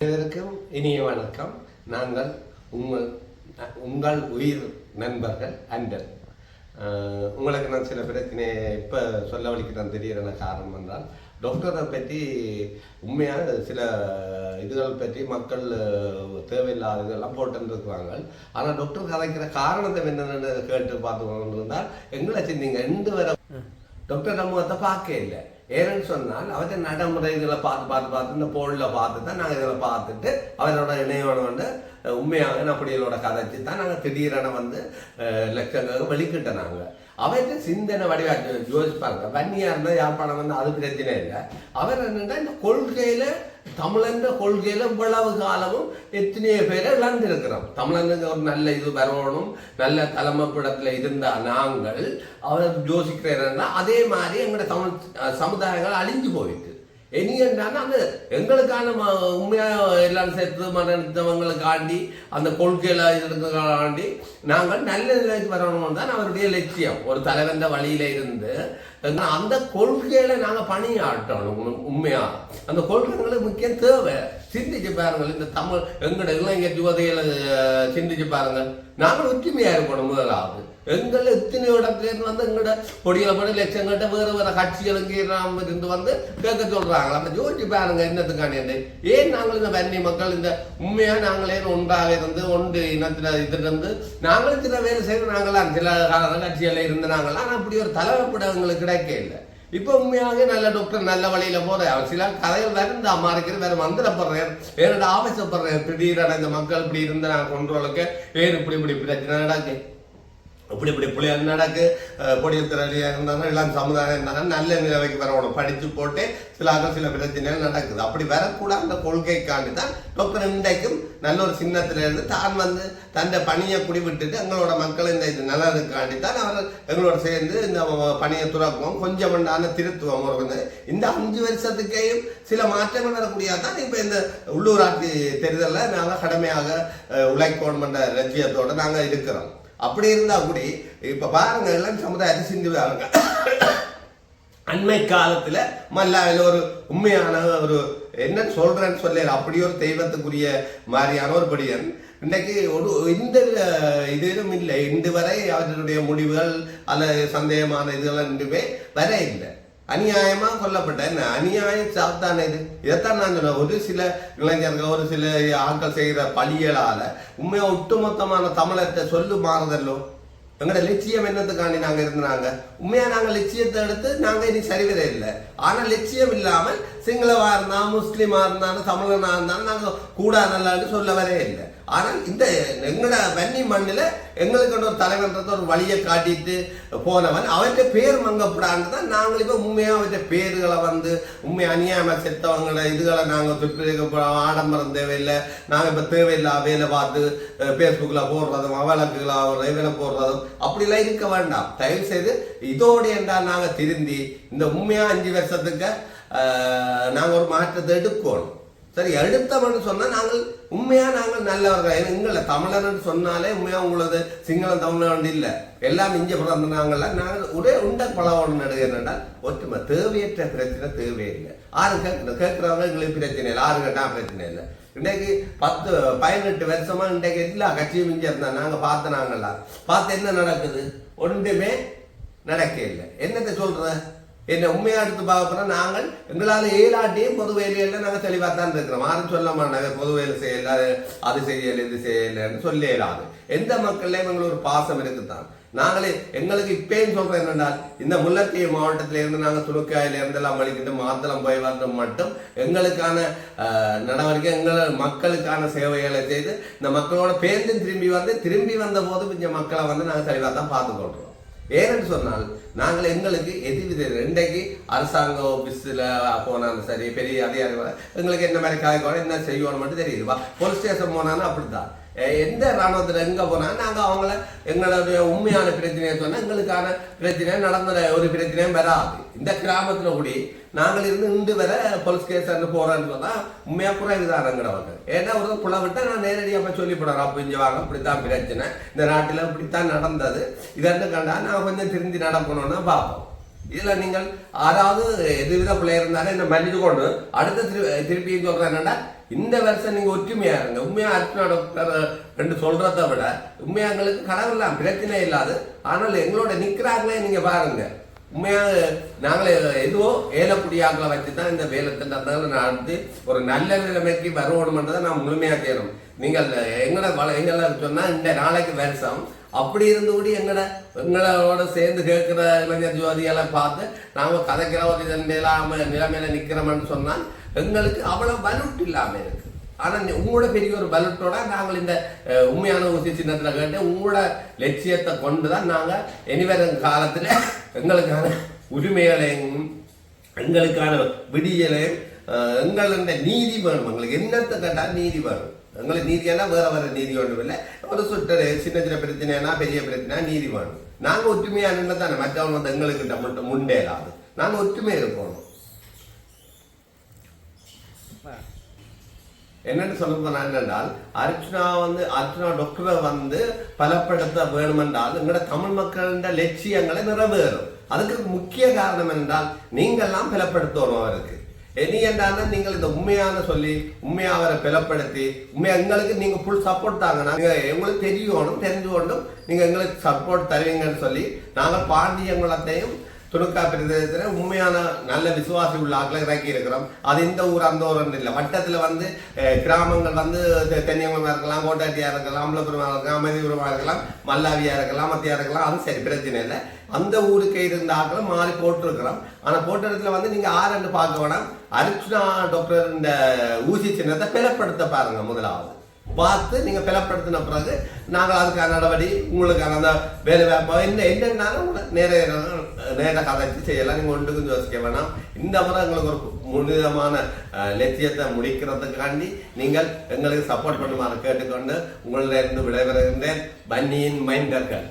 அனைவருக்கும் இனிய வணக்கம். நாங்கள் உங்கள் உங்கள் உயிர் நண்பர்கள் அண்டர் அஹ், உங்களுக்கு நான் சில பிரச்சனை இப்போ சொல்ல வலிக்கிறேன் தெரியிற காரணம் என்றால் டாக்டரை பற்றி உண்மையான சில இதுகள் பற்றி மக்கள் தேவையில்லாத இதெல்லாம் போட்டுருக்குறாங்க ஆனால் டாக்டர் கதைக்கிற காரணத்தை என்னென்னு கேட்டு பார்த்து இருந்தால் எங்களை சிந்திங்க. ரெண்டு வரை டாக்டர் சமூகத்தை பார்க்க இல்லை. ஏன்னு சொன்னால் அவற்றை நடைமுறை இதில் பார்த்து பார்த்து பார்த்து இந்த போலில் பார்த்து தான் நாங்கள் இதில் பார்த்துட்டு அவரோட இணையோட வந்து உண்மையாக அப்படியோட கதைச்சு தான் நாங்கள் திடீரென வந்து லட்சங்களுக்கு வெளிக்கிட்ட நாங்கள் அவர்கிட்ட சிந்தனை வடிவா யோசிப்பாங்க வன்னியாக இருந்தால் யாழ்ப்பாணம் வந்து அது பிரச்சனை இல்லை. அவர் என்னென்னா இந்த கொள்கையில் தமிழன்ற கொள்கையில இவ்வளவு காலமும் எத்தனையோ பேரை இழந்திருக்கிறோம். தமிழனுக்கு ஒரு நல்ல இது வரணும் நல்ல தலைமைப்பிடத்துல இருந்த நாங்கள் அவர் யோசிக்கிறேன்னா அதே மாதிரி எங்களோட தமிழ் சமுதாயங்கள் அழிஞ்சு போயிட்டு. இனி என்னன்னா அந்த எங்களுக்கான ம- எல்லாம் சேர்த்து மரணத்தவங்களுக்காண்டி அந்த கொள்கையில இருக்கிறதுக்காண்டி நாங்கள் நல்ல நிலைக்கு வரணும் தான் அவருடைய லட்சியம். ஒரு தலைவந்த வழியில இருந்து அந்த கொள்கையில நாங்கள் பணியாற்றணும் உண்மையாக உண்மையா. அந்த கொள்கைகளுக்கு முக்கியம் தேவை. சிந்திச்சு பாருங்கள் இந்த தமிழ் எங்கட இளைஞர் யுவதையில சிந்திச்சு பாருங்கள். நாங்கள் ஒற்றுமையா இருக்கணும் முதலாவது. எங்கள் எத்தனை இடத்துல வந்து எங்கட பொடியில படி லட்சங்கிட்ட வேறு வேற கட்சிகளுக்கு நாம இருந்து வந்து கேட்க சொல்றாங்க. அப்ப யோசிச்சு பாருங்க என்னத்துக்கான ஏன் நாங்கள் இந்த வன்னி மக்கள் இந்த உண்மையா நாங்களே ஒன்றாக இருந்து ஒன்று இனத்தில் இது இருந்து நாங்களும் சில வேலை செய்யணும் நாங்களாம் சில கட்சிகளில் இருந்து நாங்களாம் ஆனா அப்படி ஒரு தலைவப்பட எங்களுக்கு கிடைக்க இல்லை இப்ப உண்மையாக நல்ல டாக்டர் நல்ல வழியில போற. அவர் சில கதைகள் வருந்தா மாறிக்கிறது வேற வந்துடப்படுறேன் வேற ஆவேசப்படுறேன் திடீரென இந்த மக்கள் இப்படி இருந்த நான் கொண்டு வேறு இப்படி இப்படி பிரச்சனை நடக்கு. இப்படி இப்படி பிள்ளைகள் நடக்கு பொடியத்திரையாக இருந்தாங்க எல்லாம் சமுதாயம் இருந்தாங்க நல்ல நிலைமைக்கு வரணும். படித்து போட்டு சில சில பிரச்சனைகள் நடக்குது. அப்படி வரக்கூடாது அந்த கொள்கைக்காண்டி தான் டாக்டர் இன்றைக்கும் நல்ல ஒரு சின்னத்துல இருந்து தான் வந்து தன்னை பணியை குடி விட்டுட்டு எங்களோட மக்கள் இந்த இது நல்லதுக்காண்டி தான் அவர் எங்களோட சேர்ந்து இந்த பணியை துறக்குவோம் கொஞ்சம் உண்டான திருத்துவம் ஒரு வந்து இந்த அஞ்சு வருஷத்துக்கையும் சில மாற்றங்கள் வரக்கூடியதான் தான் இப்போ இந்த உள்ளூராட்சி தெரிதலில் நாங்கள் கடமையாக அஹ், உழைக்கணும் என்ற நாங்கள் இருக்கிறோம். அப்படி இருந்தா கூட இப்ப பாருங்க எல்லாம் சமுதாயத்தை சிந்து பாருங்க அண்மை காலத்துல மல்லாவில் ஒரு உண்மையான ஒரு என்ன சொல்றேன்னு சொல்லல அப்படி ஒரு தெய்வத்துக்குரிய மாதிரியான ஒரு படியன் இன்னைக்கு ஒரு இந்த இதிலும் இல்லை. இன்று வரை அவர்களுடைய முடிவுகள் அல்ல சந்தேகமான இதுகள் ரெண்டுமே வர இல்லை. அநியாயமா கொல்லப்பட்ட என்ன? அநியாயம் சாத்தான இது? இதைத்தான் நான் சொன்னேன். ஒரு சில இளைஞர்கள் ஒரு சில ஆட்கள் செய்கிற பழியலால உண்மையா ஒட்டுமொத்தமான தமிழத்தை சொல்லு மாறுதல்லோ? எங்களோட லட்சியம் என்னத்துக்காண்டி நாங்கள் இருந்தாங்க உண்மையா நாங்கள் லட்சியத்தை எடுத்து நாங்கள் இனி சரிவர இல்லை. ஆனால் லட்சியம் இல்லாமல் சிங்களவா இருந்தா முஸ்லீமா இருந்தாலும் தமிழனா இருந்தாலும் நாங்கள் கூட நல்லான்னு சொல்ல வரே இல்லை. ஆனால் இந்த எங்களோட வன்னி மண்ணில் எங்களுக்கு ஒரு தலைவன்றத ஒரு வழியை காட்டிட்டு போனவன். அவன்கிட்ட பேர் மங்கப்படான்னு தான் நாங்கள் இப்போ உண்மையாக அவற்றை பேர்களை வந்து உண்மை அநியாயமா செத்தவங்கள இதுகளை நாங்கள் துப்பிக்க ஆடம்பரம் தேவையில்லை. நாங்கள் இப்போ தேவையில்லை வேலை பார்த்து ஃபேஸ்புக்கில் போடுறதும் அவலக்குகளை வேலை போடுறதும் அப்படிலாம் இருக்க வேண்டாம். தயவு செய்து இதோடு என்றால் நாங்கள் திருந்தி இந்த உண்மையாக அஞ்சு வருஷத்துக்கு நாங்கள் ஒரு மாற்றத்தை எடுக்கணும். சரி எடுத்தவன்னு சொன்னா நாங்கள் உண்மையா நாங்கள் நல்லவர்கள். எங்களை தமிழர்னு சொன்னாலே உண்மையா உங்களது சிங்களம் தமிழன் இல்லை. எல்லாம் இங்க பிறந்த நாங்கள்லாம் நாங்கள் ஒரே உண்ட பழவன் நடுகிறா ஒற்றுமை. தேவையற்ற பிரச்சனை தேவையில்லை ஆறு கேட்கணும் கேட்கிறவங்க எங்களுக்கு பிரச்சனை இல்லை. ஆறு கேட்டா பிரச்சனை இல்லை. இன்னைக்கு பத்து பதினெட்டு வருஷமா இன்றைக்கு எல்லா கட்சியும் இங்க இருந்தா நாங்க பார்த்த நாங்கள்லாம். பார்த்து என்ன நடக்குது? ஒன்றுமே நடக்க இல்லை. என்னத்தை சொல்ற? என்ன உண்மையா எடுத்து பார்க்க போனா நாங்கள் எங்களால் ஏழாட்டியும் பொது வேலையில நாங்கள் தெளிவாக தான் இருக்கிறோம். யாரும் சொல்ல மாட்டாங்க பொது வேலை செய்யல அது- செய்யலை செய்யல இது செய்யலன்னு சொல்ல இயலாது. எந்த மக்கள்லையும் எங்களுக்கு ஒரு பாசம் இருக்குதான் நாங்களே எங்களுக்கு இப்பயும் சொல்றேன் என்னென்றால் இந்த முல்லைத்தீவு மாவட்டத்தில இருந்து நாங்கள் துணுக்காயில இருந்தெல்லாம் வலிக்கிட்டு மாத்தளம் போய் வரணும் மட்டும் எங்களுக்கான நடவடிக்கை எங்களை மக்களுக்கான சேவைகளை செய்து இந்த மக்களோட பேருந்து திரும்பி வந்து திரும்பி வந்த போது கொஞ்சம் மக்களை வந்து நாங்கள் தெளிவாக தான் பார்த்துக்கொள்றோம். ஏன்னு சொன்னால் நாங்கள் எங்களுக்கு எதிர்வித ரெண்டைக்கு அரசாங்க ஆஃபீஸில் போனாலும் சரி பெரிய அதிகாரி எங்களுக்கு என்ன மாதிரி காய்க்கணும் என்ன செய்யணும் மட்டும் தெரியுது. போலீஸ் ஸ்டேஷன் போனாலும் அப்படி தான் எந்த இராணுவத்தில் எங்கே போனாலும் நாங்கள் அவங்கள எங்களுடைய உண்மையான பிரச்சனையை சொன்னால் எங்களுக்கான பிரச்சனை நடந்த ஒரு பிரச்சனையும் வராது. இந்த கிராமத்தில் கூடி நாங்கள் இருந்து இன்று வர போலீஸ் கேஸ் போறோன்னு சொன்னா உண்மையா குறைவுதான் எங்கடவங்க ஏன்னா ஒரு குளவிட்ட நான் நேரடியாக போய் சொல்லி போடுறேன் அப்போ இங்கே வாங்க இப்படித்தான் பிரச்சனை. இந்த நாட்டில் இப்படித்தான் நடந்தது. இதெல்லாம் கண்டா நான் கொஞ்சம் திருந்தி நடக்கணும்னா பார்ப்போம். இதில் நீங்கள் ஆறாவது எதுவித பிள்ளை இருந்தாலும் என்ன மன்னிச்சு கொண்டு அடுத்த திரு திருப்பியும் சொல்கிறேன் என்னடா இந்த வருஷம் நீங்க ஒற்றுமையா இருங்க. உண்மையா அர்ச்சனா டாக்டர் என்று சொல்கிறத விட உண்மையா எங்களுக்கு கடவுள்லாம் பிரச்சனை இல்லாது. ஆனால் எங்களோட நிக்கிறாங்களே நீங்க பாருங்க. உண்மையாக நாங்களே எதுவோ ஏலக்குடியாக்களை வச்சு தான் இந்த வேலை திட்டத்தை நடந்து ஒரு நல்ல நிலைமைக்கு வரணும்ன்றதை நான் முழுமையாக செய்யணும் நீங்கள் எங்களோட வள எங்களை சொன்னா இந்த நாளைக்கு வருஷம். அப்படி இருந்து கூட எங்கட எங்களோட சேர்ந்து கேட்கிற இளைஞர் ஜோதியெல்லாம் பார்த்து நாம் கதைக்கிற ஒரு இதெல்லாம் நிலைமையில நிக்கிறோம்னு சொன்னால் எங்களுக்கு அவ்வளவு பலூட் இல்லாம இருக்கு. ஆனா உங்களோட பெரிய ஒரு பலூட்டோட நாங்கள் இந்த உண்மையான ஊசி சின்னத்துல கேட்டு உங்களோட லட்சியத்தை கொண்டு தான் நாங்க இனிவரும் காலத்துல எங்களுக்கான உரிமைகளையும் எங்களுக்கான விடியலையும் எங்களுடைய நீதி வேணும். எங்களுக்கு என்னத்தை கேட்டால் நீதி வேணும். எங்களுக்கு நீதியானா வேற வேற நீதி ஒன்றும் இல்லை. ஒரு சுட்டர் சின்ன சின்ன பிரச்சனைனா பெரிய பிரச்சனை நீதி வேணும். நாங்கள் ஒற்றுமையாக நின்று தானே. மற்றவங்க வந்து எங்களுக்கு நம்மள்கிட்ட முண்டேறாது நாங்கள் ஒற்றுமையா இருக்கணும் என்னன்னு சொல்ல போனா என்னென்றால் அர்ச்சனா வந்து அர்ச்சனா டாக்டரை வந்து பலப்படுத்த வேணுமென்றால் எங்களோட தமிழ் மக்களின் லட்சியங்களை நிறைவேறும். அதுக்கு முக்கிய காரணம் என்றால் நீங்கள்லாம் பலப்படுத்தணும் அவருக்கு. எனி என்றால் நீங்கள் இந்த உண்மையான சொல்லி உண்மையா அவரை பலப்படுத்தி உண்மையா எங்களுக்கு நீங்க ஃபுல் சப்போர்ட் தாங்கன்னா நீங்க எங்களுக்கு தெரியணும் தெரிஞ்சு கொண்டும் நீங்க எங்களுக்கு சப்போர்ட் தருவீங்கன்னு சொல்லி நாங்கள் பாண்டியங்குளத்தையும் துணுக்கா பிரதேசத்தில் உண்மையான நல்ல விசுவாசி உள்ள ஆட்களை இறக்கி இருக்கிறோம் அது இந்த ஊர் அந்த ஊர் இல்லை. வட்டத்தில் வந்து கிராமங்கள் வந்து தென்னியங்குளமாக இருக்கலாம் கோட்டாட்டியாக இருக்கலாம் அம்பலபுரமாக இருக்கலாம் அமைதிபுரமாக இருக்கலாம் மல்லாவியாக இருக்கலாம் மத்தியாக இருக்கலாம் அது சரி பிரச்சனை இல்லை. அந்த ஊருக்கு இருந்த ஆட்களை மாறி போட்டிருக்கிறோம். ஆனால் போட்ட இடத்துல வந்து நீங்கள் ஆறுன்னு பார்க்க வேணாம். அர்ச்சனா டாக்டர் இந்த ஊசி சின்னத்தை பிளப்படுத்த பாருங்கள் முதலாவது. பார்த்து நீங்கள் பிளப்படுத்தின பிறகு நாங்கள் அதுக்கான நடவடி உங்களுக்கான அந்த வேலை வாய்ப்பு என்ன என்னன்னாலும் உங்களை நேர நேர கதைச்சு செய்யலாம். நீங்க ஒன்றுக்கும் யோசிக்க வேணாம். இந்த முறை எங்களுக்கு ஒரு முன்னிதமான லட்சியத்தை முடிக்கிறதுக்காண்டி நீங்கள் எங்களுக்கு சப்போர்ட் பண்ணுமாறு கேட்டுக்கொண்டு உங்களிடம் இருந்து விடைபெறுகின்றேன். பன்னியின் மைண்டர்கள்